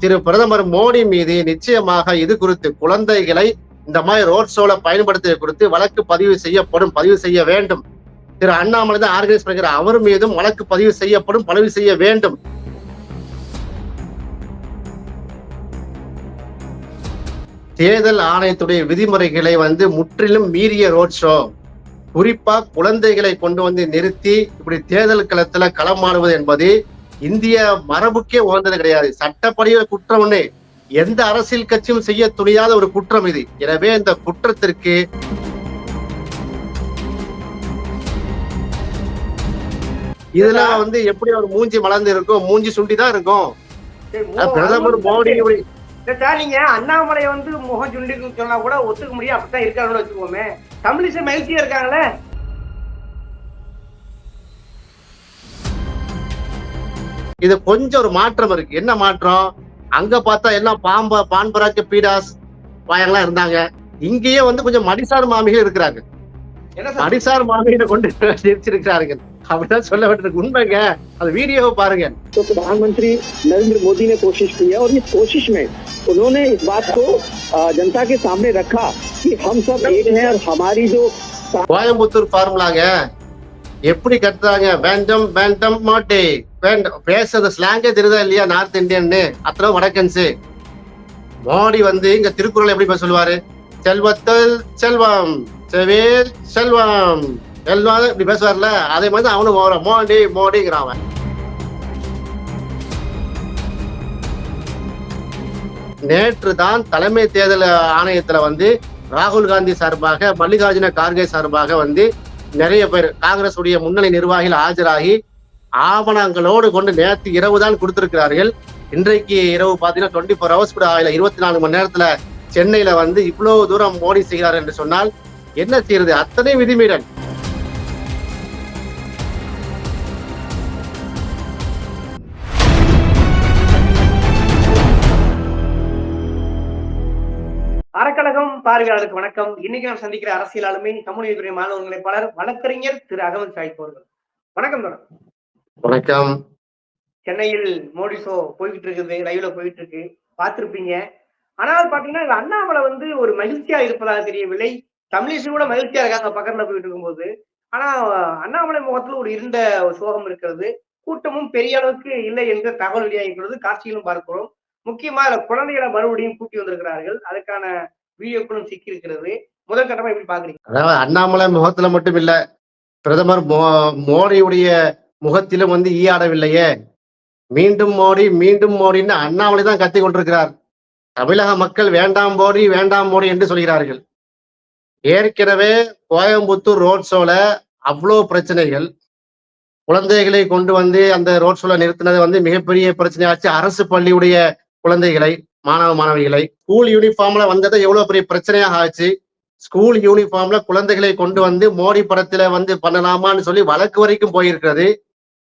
திரு பிரதமர் மோடி மீது நிச்சயமாக இது குறித்து குழந்தைகளை இந்த மாதிரி ரோட் ஷோல பயன்படுத்துவது குறித்து வழக்கு பதிவு செய்யப்படும் பதிவு செய்ய வேண்டும். திரு அண்ணாமலை தான் ஆர்கனைஸ் பண்ணுகிற அவர் மீதும் வழக்கு பதிவு செய்யப்படும் பதிவு செய்ய வேண்டும். தேர்தல் ஆணையத்துடைய விதிமுறைகளை வந்து முற்றிலும் மீறிய ரோட் ஷோ குறிப்பா குழந்தைகளை கொண்டு வந்து நிறுத்தி இப்படி தேர்தல் களத்துல களமாடுவது என்பது இந்திய மரபுக்கே உகந்தது கிடையாது. சட்டப்படிய குற்றம் ஒண்ணு. எந்த அரசியல் கட்சியும் செய்ய துணியாத ஒரு குற்றம் இது. எனவே இந்த குற்றத்திற்கு இதுல வந்து எப்படி ஒரு மூஞ்சி மலர்ந்து இருக்கும் மூஞ்சி சுண்டி தான் இருக்கும் பிரதமர் மோடி சார் நீங்க அண்ணாமலை வந்து முகம் சுண்டின்னு சொன்னா கூட ஒத்துக்க முடியும் அப்படித்தான் இருக்காங்கன்னு வச்சுக்கோமே. தமிழிசை மகிழ்ச்சியா இருக்காங்களே. இது கொஞ்சம் ஒரு மாற்றம் இருக்கு என்ன மாற்றம் அங்க பார்த்தா எல்லாம் பாம்பா பான்பராக்கு பீடாஸ் வாயங்களாம் இருந்தாங்க இங்கேயே வந்து கொஞ்சம் மடிசார் மாமிகள் இருக்கிறாங்க என்ன சார் மடிசார் மாமிகளை கொண்டு நிறுத்திருக்கிறார்கள் அப்படிதான் சொல்ல வேண்டியிருக்கு உண்மைங்க அந்த வீடியோவை பாருங்க तो प्रधानमंत्री नरेंद्र मोदी ने कोशिश की है और इस कोशिश में उन्होंने इस बात को अ, जनता के सामने रखा कि हम सब एक हैं और हमारी जो கோயம்புத்தூர் ஃபார்முலாங்க எப்படி கத்துறாங்க வேண்டம் வேண்டம் மாட்டே வேண்டாம் பேசுறது ஸ்லாங்கே தெரியுதா இல்லையா நார்த் இந்தியன்னு அத்தனை வடக்கன்ஸு. மோடி வந்து இங்க திருக்குறள் எப்படி பேச சொல்லுவாரு? செல்வத்தல் செல்வம் செவேல் செல்வம். எல்லாம் இப்படி பேசுவார்ல அதே மாதிரி அவனும் மோ- மோடி மோடிங்கிறான் அவன் நேற்று தான் தலைமை தேர்தல் ஆணையத்துல வந்து ராகுல் காந்தி சார்பாக மல்லிகார்ஜுன கார்கே சார்பாக வந்து நிறைய பேர் காங்கிரஸ் உடைய முன்னணி நிர்வாகிகள் ஆஜராகி ஆவணங்களோடு கொண்டு நேற்று இரவு தான் கொடுத்திருக்கிறார்கள். இன்றைக்கு இரவு பாத்தீங்கன்னா டுவெண்ட்டி ஃபோர் ஹவர்ஸ் கூட ஆகல. இருபத்தி நாலு மணி நேரத்துல சென்னையில வந்து இவ்வளவு தூரம் மோடி செய்கிறார் என்று சொன்னால் என்ன செய்யறது? அத்தனை விதிமீறல். அறக்கழகம் பார்வையாளருக்கு வணக்கம். இன்னைக்கு நாம் சந்திக்கிற அரசியல் ஆளுமை சமூக துறை மாணவர்களை பலர் வழக்கறிஞர் திரு அகமது சாஹிப் அவர்கள். வணக்கம் தொடர் வணக்கம். சென்னையில் மோடி ஷோ போய்கிட்டு இருக்குது லைவ்ல போயிட்டு இருக்கு பார்த்திருப்பீங்க. ஆனால் பாத்தீங்கன்னா அண்ணாமலை வந்து ஒரு மகிழ்ச்சியா இருப்பதாக தெரியவில்லை. தமிழிசை கூட மகிழ்ச்சியா இருக்காங்க பக்கத்துல போயிட்டு இருக்கும்போது. ஆனா அண்ணாமலை முகத்துல ஒரு ஒரு சோகம் இருக்கிறது. கூட்டமும் பெரிய அளவுக்கு இல்லை என்ற தகவல் வெளியாகிறது காட்சியிலும் பார்க்கிறோம். முக்கியமா குழந்தைகளை மறுபடியும் கூட்டி வந்திருக்கிறார்கள். அதுக்கான வீடியோக்களும் சிக்கி இருக்கிறது முதல் கட்டமா எப்படி பாக்குறீங்க? அதாவது அண்ணாமலை முகத்துல மட்டும் இல்ல பிரதமர் மோடியுடைய முகத்திலும் வந்து ஈயாடவில்லையே. மீண்டும் மோடி மீண்டும் மோடின்னு அண்ணாமலை தான் கத்திக் கொண்டிருக்கிறார். தமிழக மக்கள் வேண்டாம் மோடி வேண்டாம் மோடி என்று சொல்கிறார்கள். ஏற்கனவே கோயம்புத்தூர் ரோட் ஷோல அவ்வளோ பிரச்சனைகள். குழந்தைகளை கொண்டு வந்து அந்த ரோட் ஷோல நிறுத்தினது வந்து மிகப்பெரிய பிரச்சனையாச்சு. அரசு பள்ளியுடைய குழந்தைகளை மாணவ மாணவிகளை. ஸ்கூல் யூனிஃபார்ம்ல வந்தது எவ்வளவு பெரிய பிரச்சனையாக ஆச்சு. ஸ்கூல் யூனிஃபார்ம்ல குழந்தைகளை கொண்டு வந்து மோடி படத்துல வந்து பண்ணலாமான்னு சொல்லி வழக்கு வரைக்கும் போயிருக்கிறது.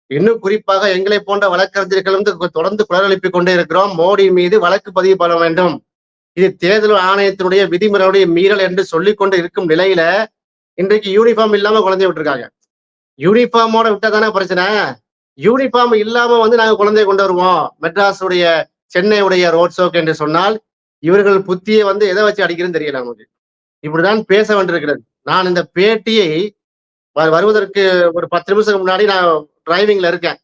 இன்னும் குறிப்பாக எங்களை போன்ற வழக்கறிஞர்கள் வந்து தொடர்ந்து குரல் எழுப்பிக் கொண்டே இருக்கிறோம். மோடி மீது வழக்கு பதிவு பண்ண வேண்டும். இது தேர்தல் ஆணையத்தினுடைய விதிமுறையுடைய மீறல் என்று சொல்லிக் கொண்டு இருக்கும் நிலையில இன்றைக்கு யூனிஃபார்ம் இல்லாம குழந்தைய விட்டுருக்காங்க. யூனிஃபார்மோட விட்டா தானே பிரச்சனை? யூனிஃபார்ம் இல்லாம வந்து நாங்க குழந்தைய கொண்டு வருவோம். மெட்ராஸுடைய சென்னையுடைய ரோட் ஷோக்கு என்று சொன்னால் இவர்கள் புத்தியை வந்து எதை வச்சு அடிக்கிறதுன்னு தெரியல நமக்கு. இப்படிதான் பேச வேண்டியிருக்கிறது. நான் இந்த பேட்டியை வ- வருவதற்கு ஒரு பத்து நிமிஷத்துக்கு முன்னாடி நான் டிரைவிங்ல இருக்கேன்.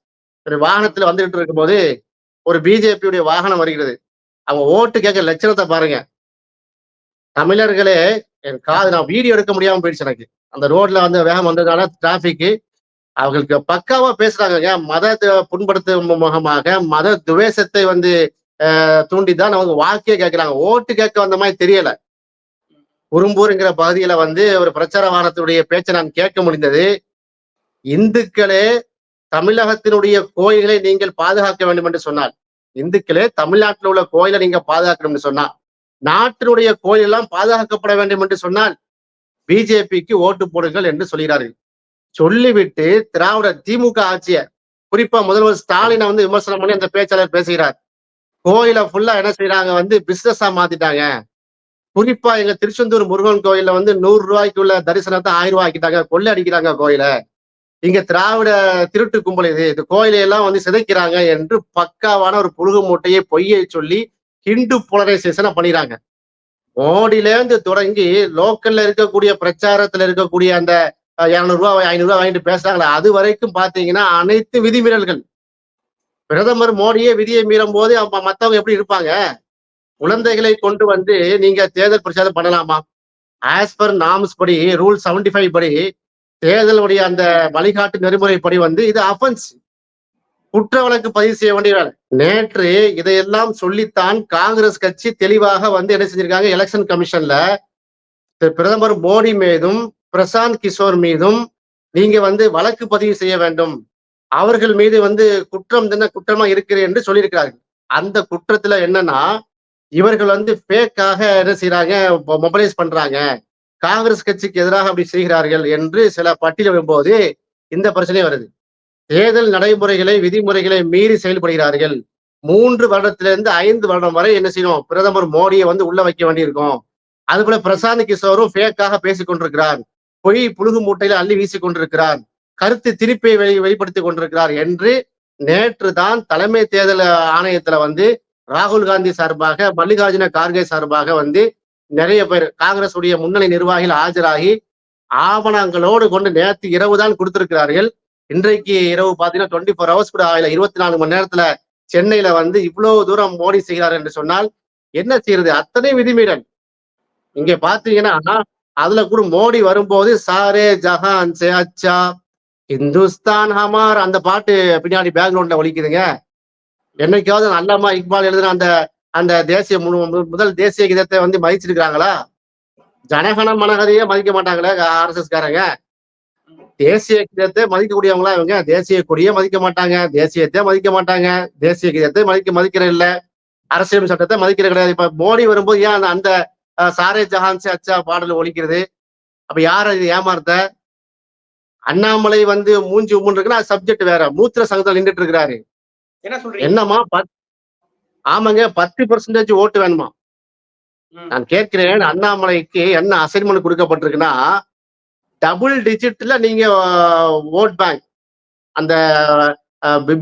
ஒரு வாகனத்துல வந்துகிட்டு இருக்கும்போது ஒரு பிஜேபியுடைய வாகனம் வருகிறது. அவங்க ஓட்டு கேட்க லட்சணத்தை பாருங்க. தமிழர்களே என் காது நான் வீடியோ எடுக்க முடியாம போயிடுச்சு எனக்கு. அந்த ரோட்ல வந்து வேகம் வந்ததுனால டிராபிக் அவர்களுக்கு பக்காவா பேசுறாங்க. மத புண்படுத்தும் முகமாக மத துவேஷத்தை வந்து தூண்டிதான் அவங்க வாக்கிய கேட்கிறாங்க. ஓட்டு கேட்க வந்த மாதிரி தெரியல. குறும்பூருங்கிற பகுதியில வந்து ஒரு பிரச்சார வாகனத்துடைய பேச்சை நான் கேட்க முடிந்தது. இந்துக்களே தமிழகத்தினுடைய கோயில்களை நீங்கள் பாதுகாக்க வேண்டும் என்று சொன்னால் இந்துக்களே தமிழ்நாட்டில் உள்ள கோயிலை நீங்க பாதுகாக்கணும்னு சொன்னா நாட்டினுடைய கோயில் எல்லாம் பாதுகாக்கப்பட வேண்டும் என்று சொன்னால் பிஜேபிக்கு ஓட்டு போடுங்கள் என்று சொல்கிறார்கள். சொல்லிவிட்டு திராவிட திமுக ஆட்சியர் குறிப்பா முதல்வர் ஸ்டாலினை வந்து விமர்சனம் பண்ணி அந்த பேச்சாளர் பேசுகிறார். கோயிலை ஃபுல்லா என்ன செய்யறாங்க வந்து பிசினஸா மாத்திட்டாங்க. குறிப்பா எங்க திருச்செந்தூர் முருகன் கோயில்ல வந்து நூறு ரூபாய்க்கு உள்ள தரிசனத்தை ஆயிரம் ரூபாய் ஆக்கிட்டாங்க. கொள்ளை அடிக்கிறாங்க கோயிலை. இங்க திராவிட திருட்டு கும்பல் இது இந்த கோயிலையெல்லாம் வந்து சிதைக்கிறாங்க என்று பக்காவான ஒரு புழுகு மூட்டையை பொய்யை சொல்லி ஹிந்து போலரைசேஷனை பண்ணிடுறாங்க மோடியிலேருந்து தொடங்கி லோக்கல்ல இருக்கக்கூடிய பிரச்சாரத்துல இருக்கக்கூடிய அந்த இரநூறுவா ரூபாய் வாங்கிட்டு பேசுறாங்களே அது வரைக்கும் பாத்தீங்கன்னா அனைத்து விதிமீறல்கள். பிரதமர் மோடியே விதியை மீறும் போது மத்தவங்க எப்படி இருப்பாங்க? குழந்தைகளை கொண்டு வந்து நீங்க தேர்தல் பிரச்சாரம் பண்ணலாமா? ஆஸ் பர் நாம்ஸ் படி ரூல் 75 ஃபைவ் படி தேர்தலுடைய அந்த வழிகாட்டு நெறிமுறைப்படி வந்து இது அஃபென்ஸ் குற்ற வழக்கு பதிவு செய்ய வேண்டிய வேலை நேற்று இதையெல்லாம் சொல்லித்தான் காங்கிரஸ் கட்சி தெளிவாக வந்து என்ன செஞ்சிருக்காங்க? எலெக்ஷன் கமிஷன்ல பிரதமர் மோடி மீதும் பிரசாந்த் கிஷோர் மீதும் நீங்க வந்து வழக்கு பதிவு செய்ய வேண்டும். அவர்கள் மீது வந்து குற்றம் என்ன குற்றமா இருக்கிறது என்று சொல்லியிருக்கிறார்கள். அந்த குற்றத்துல என்னன்னா இவர்கள் வந்து ஃபேக்காக என்ன செய்யறாங்க மொபைலைஸ் பண்றாங்க. காங்கிரஸ் கட்சிக்கு எதிராக அப்படி செய்கிறார்கள் என்று சில பட்டியலிடும் போது இந்த பிரச்சனை வருது. தேர்தல் நடைமுறைகளை விதிமுறைகளை மீறி செயல்படுகிறார்கள். மூன்று வருடத்திலிருந்து ஐந்து வருடம் வரை என்ன செய்யணும்? பிரதமர் மோடியை வந்து உள்ள வைக்க வேண்டியிருக்கும். அதுபோல பிரசாந்த் கிஷோரும் ஃபேக்காக பேசிக் கொண்டிருக்கிறார். பொய் புழுகு மூட்டையில அள்ளி வீசிக் கொண்டிருக்கிறார். கருத்து திருப்பை வெளி வெளிப்படுத்திக் கொண்டிருக்கிறார் என்று நேற்று தான் தலைமை தேர்தல் ஆணையத்துல வந்து ராகுல் காந்தி சார்பாக மல்லிகார்ஜுன கார்கே சார்பாக வந்து நிறைய பேர் காங்கிரஸ் உடைய முன்னணி நிர்வாகிகள் ஆஜராகி ஆவணங்களோடு கொண்டு நேற்று இரவு தான் கொடுத்திருக்கிறார்கள். இன்றைக்கு இரவு பார்த்தீங்கன்னா டுவெண்ட்டி ஃபோர் ஹவர்ஸ் கூட ஆகல. இருபத்தி நாலு மணி நேரத்துல சென்னையில வந்து இவ்வளவு தூரம் மோடி செய்கிறார் என்று சொன்னால் என்ன செய்யறது? அத்தனை விதிமீறல். இங்க பாத்தீங்கன்னா அதுல கூட மோடி வரும்போது சாரே ஜஹான் சே அச்சா இந்துஸ்தான் ஹமார் அந்த பாட்டு பின்னாடி பேக்ரவுண்ட்ல ஒழிக்குதுங்க என்னைக்காவது அல்லாமா இக்பால் எழுதின அந்த அந்த தேசிய முதல் தேசிய கீதத்தை வந்து மதிச்சிருக்காங்களா ஜனகன மனகதையே மதிக்க மாட்டாங்களே ஆர்எஸ்எஸ் காரங்க. தேசிய கீதத்தை மதிக்கக்கூடியவங்களா இவங்க? தேசிய கொடியை மதிக்க மாட்டாங்க தேசியத்தை மதிக்க மாட்டாங்க. தேசிய கீதத்தை மதிக்க மதிக்கிற இல்ல. அரசியல் சட்டத்தை மதிக்கிற கிடையாது. இப்ப மோடி வரும்போது ஏன் அந்த- சாரே ஜஹான் சே அச்சா பாடல் ஒலிக்கிறது அப்ப யார இது ஏமாத்த? அண்ணாமலை வந்து மூஞ்சி உம்முன்னு இருக்குன்னா சப்ஜெக்ட் வேற. மூத்திர சங்கத்தில் நின்றுட்டு இருக்கிறாரு. என்னமா ஆமாங்க பத்து பெர்சன்டேஜ் ஓட்டு வேணுமா. நான் கேட்கிறேன் அண்ணாமலைக்கு என்ன அசைன்மெண்ட் கொடுக்கப்பட்டிருக்குன்னா டபுள் டிஜிட்ல நீங்க ஓட் பேங்க் அந்த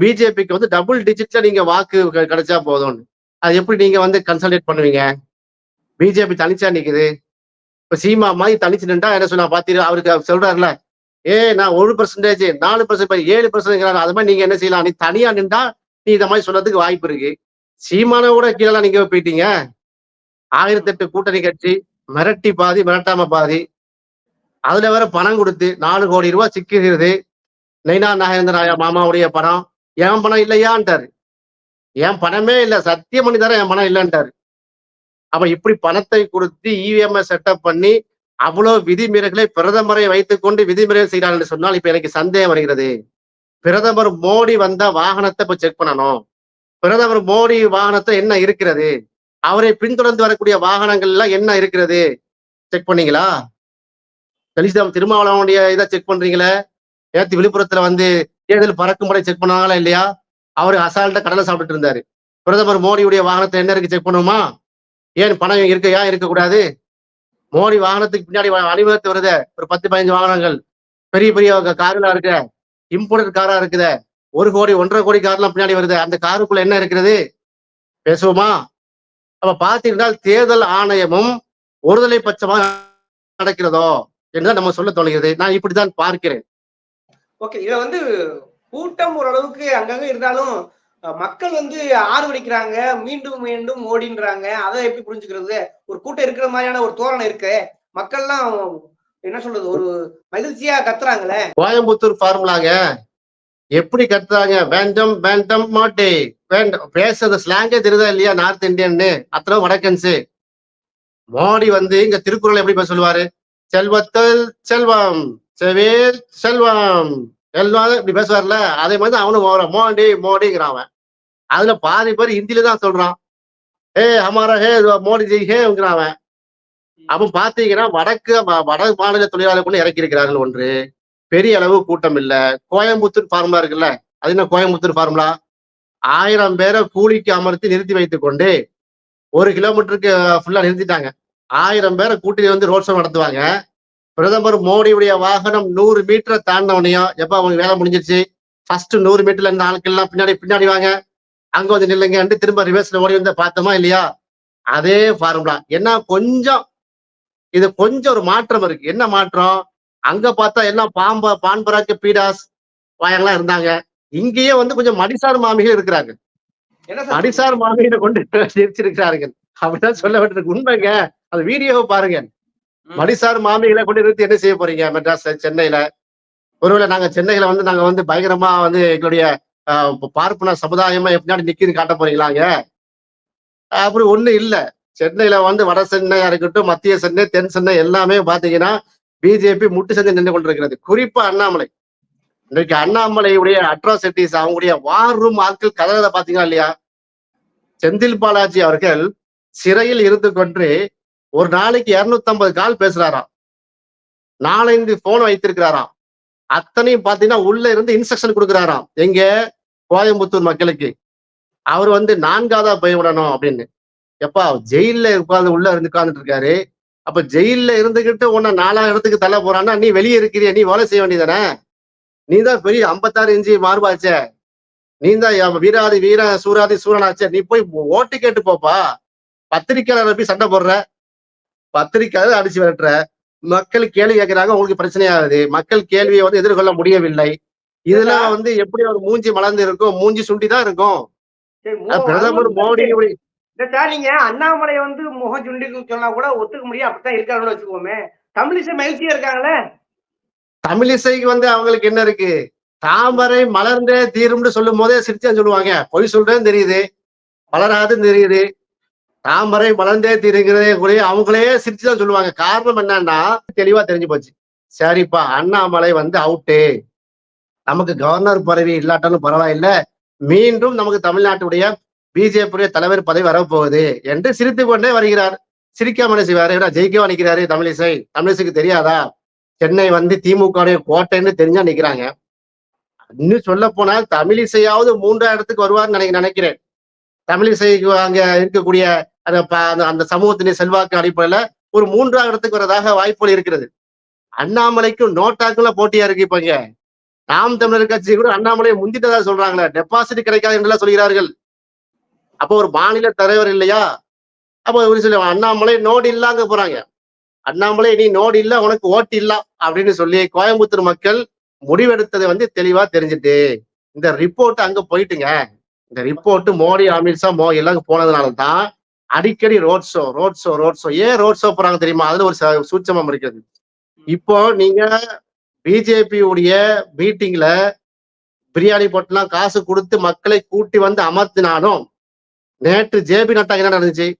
பிஜேபிக்கு வந்து டபுள் டிஜிட்ல நீங்க வாக்கு கிடைச்சா போதும்னு அது எப்படி நீங்க வந்து கன்சல்டேட் பண்ணுவீங்க? பிஜேபி தனிச்சா நிக்குது. இப்ப சீமா மாதிரி தனிச்சு நின்றா என்ன சொன்னா பாத்தீங்க அவருக்கு அவர் சொல்றாருல ஏ நான் ஒரு பர்சன்டேஜ் நாலு பர்சன்ட் ஏழு பர்சன்ட் அது மாதிரி நீங்க என்ன செய்யலாம்? நீ தனியா நின்றா நீ இத மாதிரி சொல்றதுக்கு வாய்ப்பு இருக்கு. சீமான கூட கீழே நீங்க போயிட்டீங்க ஆயிரத்தி எட்டு கூட்டணி கட்சி மிரட்டி பாதி மிரட்டாம பாதி. அதுல வேற பணம் கொடுத்து நாலு கோடி ரூபாய் சிக்குகிறது. நைனா நாகேந்திர மாமாவுடைய பணம். என் பணம் இல்லையான்ட்டாரு. என் பணமே இல்லை சத்தியம் பண்ணி தர என் பணம் இல்லைன்ட்டாரு. அப்ப இப்படி பணத்தை கொடுத்து இவிஎம் செட்டப் பண்ணி அவ்வளவு விதிமீறல்களை பிரதமரை வைத்துக்கொண்டு விதிமீறல் செய்கிறார் என்று சொன்னால் இப்ப எனக்கு சந்தேகம் வருகிறது. பிரதமர் மோடி வந்த வாகனத்தை இப்ப செக் பண்ணணும். பிரதமர் மோடி வாகனத்தை என்ன இருக்கிறது? அவரை பின்தொடர்ந்து வரக்கூடிய வாகனங்கள் எல்லாம் என்ன இருக்கிறது? செக் பண்ணீங்களா? கலிசிதாம் திருமாவளவனுடைய இதை செக் பண்றீங்களே? நேற்று விழுப்புரத்துல வந்து தேர்தல் பறக்கும் முறை செக் பண்ணாங்களா இல்லையா? அவர் அசால்ட்டா கடலை சாப்பிட்டுட்டு இருந்தாரு. பிரதமர் மோடியுடைய வாகனத்தை என்ன இருக்கு செக் பண்ணுமா ஏன் பணம் இருக்க ஏன் இருக்கக்கூடாது? மோடி வாகனத்துக்கு பின்னாடி அணிவகுத்து வருது. ஒரு பத்து பதினஞ்சு வாகனங்கள். பெரிய பெரிய காருலாம் இருக்கு இம்போர்ட் காரா இருக்குதே. ஒரு கோடி ஒன்றரை கோடி கார்லாம் பின்னாடி வருது. அந்த காருக்குள்ள என்ன இருக்கிறது? பேசுவோமா? அப்ப பார்த்தீங்கன்னா தேர்தல் ஆணையமும் ஒருதலை பட்சமாக நடக்கிறதோ என்று நம்ம சொல்ல தோணுகிறது நான் இப்படித்தான் பார்க்கிறேன். ஓகே இதுல வந்து கூட்டம் ஓரளவுக்கு அங்கங்க இருந்தாலும் மக்கள் வந்து ஆர்வடிக்கிறாங்க மீண்டும் மீண்டும் மோடின்றாங்க அதை எப்படி புரிஞ்சுக்கிறது? ஒரு கூட்டம் இருக்கிற மாதிரியான ஒரு தோரணை இருக்கு. மக்கள்லாம் என்ன சொல்றது? ஒரு மகிழ்ச்சியா கத்துறாங்களே. கோயம்புத்தூர் ஃபார்முலாங்க. எப்படி கத்துறாங்க? வேண்டம் வேண்டம் மாட்டே. வேண்டாம் பேசுறது ஸ்லாங்கே தெரியுதா இல்லையா? நார்த் இந்தியன்னு அத்தனை வடக்கன்ஸு. மோடி வந்து இங்க திருக்குறள் எப்படி பேச சொல்லுவாரு? செல்வத்தில் செல்வம் செவேல் செல்வம். எல்லாரும் இப்படி பேசுவார்ல? அதே மாதிரி அவனும் மோ- மோடி மோடிங்கிறான் அவன் அதுல பாதி பேர் ஹிந்தில தான் சொல்றான். ஏ ஹமாரா ஹே மோடி ஜி ஹேங்கிறான் அவன் அப்ப பாத்தீங்கன்னா வடக்கு வட மாநில தொழிலாளர்களும் இறக்கி இருக்கிறார்கள் ஒன்று. பெரிய அளவு கூட்டம் இல்லை. கோயம்புத்தூர் ஃபார்முலா இருக்குல்ல. அது என்ன கோயம்புத்தூர் ஃபார்முலா ஆயிரம் பேரை கூலிக்கு அமர்த்தி நிறுத்தி வைத்துக் கொண்டு ஒரு கிலோமீட்டருக்கு ஃபுல்லா நிறுத்திட்டாங்க. ஆயிரம் பேரை கூட்டி வந்து ரோட் ஷோ நடத்துவாங்க. பிரதமர் மோடியுடைய வாகனம் நூறு மீட்டரை தாண்டினவனையும் எப்ப அவங்க வேலை முடிஞ்சிருச்சு? ஃபர்ஸ்ட் நூறு மீட்டர்ல இருந்த ஆட்கள்லாம் பின்னாடி பின்னாடி வாங்க. அங்க வந்து நில்லுங்க திரும்ப ரிவர்ஸ்ல ஓடி வந்து பார்த்தோமா இல்லையா? அதே ஃபார்முலா என்ன கொஞ்சம் இது கொஞ்சம் ஒரு மாற்றம் இருக்கு. என்ன மாற்றம்? அங்க பார்த்தா எல்லாம் பாம்பா பான்பராக்கு பீடாஸ் வாயெல்லாம் இருந்தாங்க. இங்கேயே வந்து கொஞ்சம் மடிசார் மாமிகள் இருக்கிறாங்க மடிசார் மாமிகளை கொண்டு நிறுத்திருக்கிறார்கள் அப்படிதான் சொல்ல வேண்டியிருக்கு உண்மைங்க. அந்த வீடியோவை பாருங்க. மடிசார் மாமிகளை கொண்டு நிறுத்தி என்ன செய்ய போறீங்க? மெட்ராஸ்ல சென்னையில. ஒருவேளை நாங்க சென்னையில வந்து நாங்க வந்து பயங்கரமா வந்து எங்களுடைய பார்ப்பன சமுதாயமா எப்படினாடி நிக்கிது காட்ட போறீங்களாங்க? அப்படி ஒண்ணு இல்ல. சென்னையில வந்து வட சென்னையா இருக்கட்டும் மத்திய சென்னை தென் சென்னை எல்லாமே பாத்தீங்கன்னா பிஜேபி முட்டு செஞ்சு நின்று கொண்டிருக்கிறது. குறிப்பா அண்ணாமலை. இன்றைக்கு அண்ணாமலையுடைய அட்ராசிட்டிஸ் அவங்களுடைய வார் ரூம் ஆட்கள் கதறத பாத்தீங்களா இல்லையா? செந்தில் பாலாஜி அவர்கள் சிறையில் இருந்து கொண்டு ஒரு நாளைக்கு இருநூத்தி ஐம்பது கால் பேசுறாராம். நாலஞ்சு போன் வைத்திருக்கிறாராம். அத்தனையும் பாத்தீங்கன்னா உள்ள இருந்து இன்ஸ்ட்ரக்ஷன் கொடுக்குறாராம். எங்க? கோயம்புத்தூர் மக்களுக்கு. அவர் வந்து நான்காவதா போய் விடணும் அப்படின்னு. எப்பா ஜெயில்ல உட்கார்ந்து உள்ள இருந்து உட்கார்ந்துட்டு இருக்காரு. அப்ப ஜெயில்ல இருந்துகிட்டு உன்னை இடத்துக்கு தள்ள போறான்னா நீ வெளியே இருக்கிறிய? நீ வேலை செய்ய வேண்டியதானே? நீ தான் பெரிய ஐம்பத்தாறு இன்ச்சு மார்பாச்சே. நீ தான் வீராதி வீர சூராதி சூரனாச்சே. நீ போய் ஓட்டு கேட்டு போப்பா. பத்திரிக்கையாளர் போய் சண்டை போடுற. பத்திரிக்கையாளர் அடிச்சு விரட்டுற. மக்கள் கேள்வி கேட்கறாங்க உங்களுக்கு பிரச்சனையாகுது மக்கள் கேள்வியை வந்து எதிர்கொள்ள முடியவில்லை. இதுல வந்து எப்படி ஒரு மூஞ்சி மலர்ந்து இருக்கும்? மூஞ்சி சுண்டி தான் இருக்கும் பிரதமர் மோடி சார் நீங்க அண்ணாமலை வந்து முகம் சுண்டிக்கு சொன்னா கூட ஒத்துக்க முடியும் அப்படித்தான் இருக்காங்கன்னு வச்சுக்கோமே. தமிழிசை மகிழ்ச்சியா இருக்காங்களே? தமிழிசைக்கு வந்து அவங்களுக்கு என்ன இருக்கு? தாமரை மலர்ந்தே தீரும்னு சொல்லும் போதே சிரிச்சா சொல்லுவாங்க. பொய் சொல்றேன்னு தெரியுது. மலராதுன்னு தெரியுது. தாமரை மலர்ந்தே தீருங்கிறதே கூட அவங்களே சிரிச்சுதான் சொல்லுவாங்க. காரணம் என்னன்னா தெளிவா தெரிஞ்சு போச்சு. சரிப்பா அண்ணாமலை வந்து அவுட்டு. நமக்கு கவர்னர் பதவி இல்லாட்டாலும் பரவாயில்ல. மீண்டும் நமக்கு தமிழ்நாட்டுடைய பிஜேபி தலைவர் பதவி வரப்போகுது என்று சிரித்து கொண்டே வருகிறார். சிரிக்காம என்ன செய்வாரு ஜெயிக்கவா நிக்கிறாரு தமிழிசை? தமிழிசைக்கு தெரியாதா? சென்னை வந்து திமுக கோட்டைன்னு தெரிஞ்சா நிக்கிறாங்க. இன்னும் சொல்ல போனால் தமிழிசையாவது மூன்றாம் இடத்துக்கு வருவார்னு நினை நினைக்கிறேன். தமிழிசைக்கு அங்க இருக்கக்கூடிய அந்த அந்த- அந்த செல்வாக்கு அடிப்படையில ஒரு மூன்றாம் இடத்துக்கு வரதாக வாய்ப்புகள் இருக்கிறது. அண்ணாமலைக்கும் நோட்டாக்குள்ள போட்டியா இருக்கு இப்ப இங்க. நாம் தமிழர் கட்சி கூட அண்ணாமலையை முந்திட்டதா சொல்றாங்களே. டெபாசிட் கிடைக்காது என்றெல்லாம் சொல்கிறார்கள். அப்போ ஒரு மாநில தலைவர் இல்லையா? அப்போ ஒரு சொல்லி அண்ணாமலை நோடு இல்லாங்க போறாங்க. அண்ணாமலை நீ நோடு இல்ல உனக்கு ஓட்டு இல்ல அப்படின்னு சொல்லி கோயம்புத்தூர் மக்கள் முடிவெடுத்ததை வந்து தெளிவா தெரிஞ்சுட்டு இந்த ரிப்போர்ட் அங்க போயிட்டுங்க. இந்த ரிப்போர்ட் மோடி அமித்ஷா மோ எல்லாம் போனதுனால தான் அடிக்கடி road show road show road show ஏன் ரோட் ஷோ போறாங்க தெரியுமா? அதுல ஒரு ச- சூட்சமம் இருக்கிறது. இப்போ நீங்க பிஜேபி உடைய மீட்டிங்ல பிரியாணி போட்டுலாம் காசு கொடுத்து மக்களை கூட்டி வந்து அமர்த்தினாலும் நேற்று ஜேபி நட்டா என்ன நடந்துச்சு?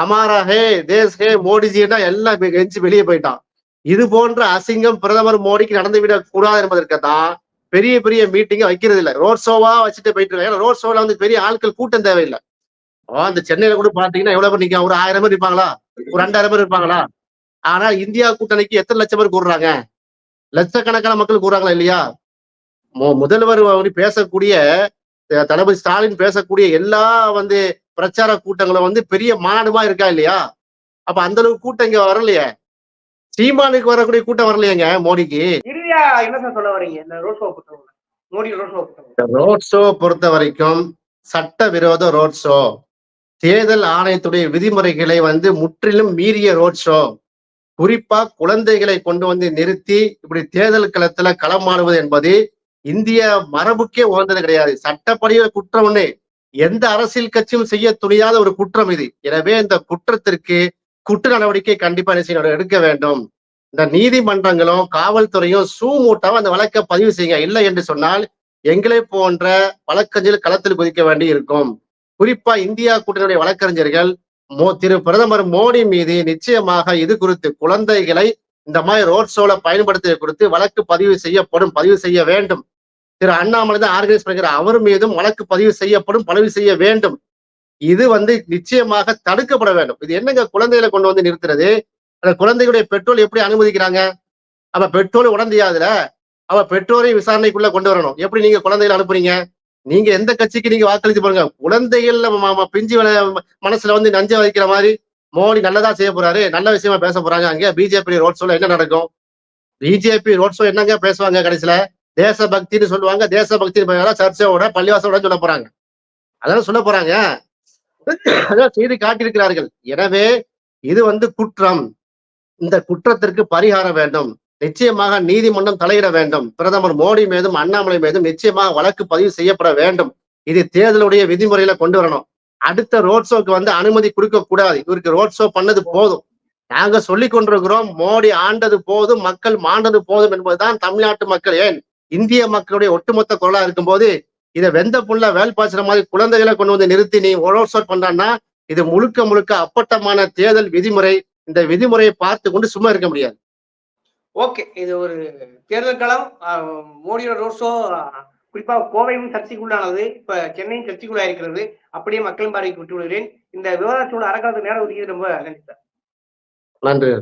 அமாரா ஹே தேஸ் ஹே மோடிஜின்னா எல்லாம் எஞ்சி வெளியே போயிட்டான். இது போன்ற அசிங்கம் பிரதமர் மோடிக்கு நடந்து விட கூடாது என்பதற்கு தான் பெரிய பெரிய மீட்டிங் வைக்கிறது இல்லை ரோட் ஷோவா வச்சுட்டு போயிட்டு இருக்காங்க. ரோட் ஷோல வந்து பெரிய ஆட்கள் கூட்டம் தேவையில்லை. அந்த சென்னையில கூட பாத்தீங்கன்னா எவ்வளவு பேர் நிக்க? ஒரு ஆயிரம் பேர் இருப்பாங்களா ஒரு ரெண்டாயிரம் பேர் இருப்பாங்களா ஆனா இந்தியா கூட்டணிக்கு எத்தனை லட்சம் பேர் கூடுறாங்க? லட்சக்கணக்கான மக்கள் கூறாங்களா இல்லையா? மு- முதல்வர் பேசக்கூடிய தளபதி ஸ்டாலின் பேசக்கூடிய எல்லா வந்து பிரச்சார கூட்டங்களும் வந்து பெரிய மாநாடுமா இருக்கா இல்லையா? அப்ப அந்த அளவுக்கு கூட்டம் இங்க வரலையே. சீமானுக்கு வரக்கூடிய கூட்டம் வரலையேங்க மோடிக்கு. இறுதியா என்ன சொல்ல வரீங்க? இந்த ரோட் ஷோ புத்தகம் மோடி ரோட் ஷோ புத்தகம் ரோட் ஷோ பொறுத்த வரைக்கும் சட்ட விரோத ரோட் ஷோ தேர்தல் ஆணையத்துடைய விதிமுறைகளை வந்து முற்றிலும் மீறிய ரோட் ஷோ குறிப்பா குழந்தைகளை கொண்டு வந்து நிறுத்தி இப்படி தேர்தல் களத்துல களமாடுவது என்பது இந்திய மரபுக்கே உகந்தது கிடையாது. சட்டப்படி குற்றம் ஒண்ணு. எந்த அரசியல் கட்சியும் செய்ய துணியாத ஒரு குற்றம் இது. எனவே இந்த குற்றத்திற்கு குற்ற நடவடிக்கை கண்டிப்பா என்ன எடுக்க வேண்டும். இந்த நீதிமன்றங்களும் காவல்துறையும் சூமூட்டாவும் அந்த வழக்கை பதிவு செய்யுங்க. இல்லை என்று சொன்னால் எங்களை போன்ற வழக்கறிஞர்கள் களத்தில் குதிக்க வேண்டி இருக்கும். குறிப்பா இந்தியா கூட்டணியுடைய வழக்கறிஞர்கள் மோ திரு பிரதமர் மோடி மீது நிச்சயமாக இது குறித்து குழந்தைகளை இந்த மாதிரி ரோட் ஷோல பயன்படுத்துவது குறித்து வழக்கு பதிவு செய்யப்படும் பதிவு செய்ய வேண்டும். திரு அண்ணாமலை தான் ஆர்கனைஸ் பண்ணுகிற அவர் மீதும் வழக்கு பதிவு செய்யப்படும் பதிவு செய்ய வேண்டும். இது வந்து நிச்சயமாக தடுக்கப்பட வேண்டும். இது என்னங்க குழந்தைகளை கொண்டு வந்து நிறுத்துறது? அந்த குழந்தைகளுடைய பெற்றோர் எப்படி அனுமதிக்கிறாங்க? அப்ப பெற்றோர் உடந்தையாதுல அவ பெற்றோரை விசாரணைக்குள்ள கொண்டு வரணும். எப்படி நீங்க குழந்தைகளை அனுப்புறீங்க? நீங்க எந்த கட்சிக்கு நீங்க வாக்களித்து பாருங்க குழந்தைகள் பிஞ்சு மனசுல வந்து நஞ்ச வைக்கிற மாதிரி மோடி நல்லதா செய்ய போறாரு நல்ல விஷயமா பேச போறாங்க. அங்க பிஜேபி ரோட் ஷோல என்ன நடக்கும்? பிஜேபி ரோட் ஷோ என்னங்க பேசுவாங்க கடைசியில? தேசபக்தின்னு சொல்லுவாங்க. தேசபக்தின்னு சர்ச்சையோட பள்ளிவாசோட சொல்ல போறாங்க. அதெல்லாம் சொல்ல போறாங்க. அதான் செய்து காட்டியிருக்கிறார்கள். எனவே இது வந்து குற்றம். இந்த குற்றத்திற்கு பரிகாரம் வேண்டும். நிச்சயமாக நீதிமன்றம் தலையிட வேண்டும். பிரதமர் மோடி மீதும் அண்ணாமலை மீதும் நிச்சயமாக வழக்கு பதிவு செய்யப்பட வேண்டும். இது தேர்தலுடைய விதிமுறையில கொண்டு வரணும். அடுத்த ரோட் ஷோக்கு வந்து அனுமதி கொடுக்க கூடாது. இவருக்கு ரோட் ஷோ பண்ணது போதும். நாங்க சொல்லிக் கொண்டிருக்கிறோம் மோடி ஆண்டது போதும் மக்கள் மாண்டது போதும் என்பதுதான் தமிழ்நாட்டு மக்கள். ஏன்? இந்திய மக்களுடைய ஒட்டுமொத்த குரலா இருக்கும்போது இதை வெந்த புள்ள வேல் பாய்ச்சுற மாதிரி குழந்தைகளை கொண்டு வந்து நிறுத்தி நீ ரோட் ஷோ பண்றான்னா இது முழுக்க முழுக்க அப்பட்டமான தேர்தல் விதிமுறை இந்த விதிமுறையை பார்த்து கொண்டு சும்மா இருக்க முடியாது. ஓகே இது ஒரு தேர்தல் களம். மோடியோட ரோட் ஷோ குறிப்பா கோவையும் சர்ச்சைக்குள்ளானது இப்ப சென்னையும் சர்ச்சைக்குள்ளா இருக்கிறது. அப்படியே மக்களின் பார்வைக்கு விட்டு விடுகிறேன். இந்த விவாதத்தோட அரங்காலத்து நேரம் ஒதுக்கியது ரொம்ப நன்றி சார். நன்றி.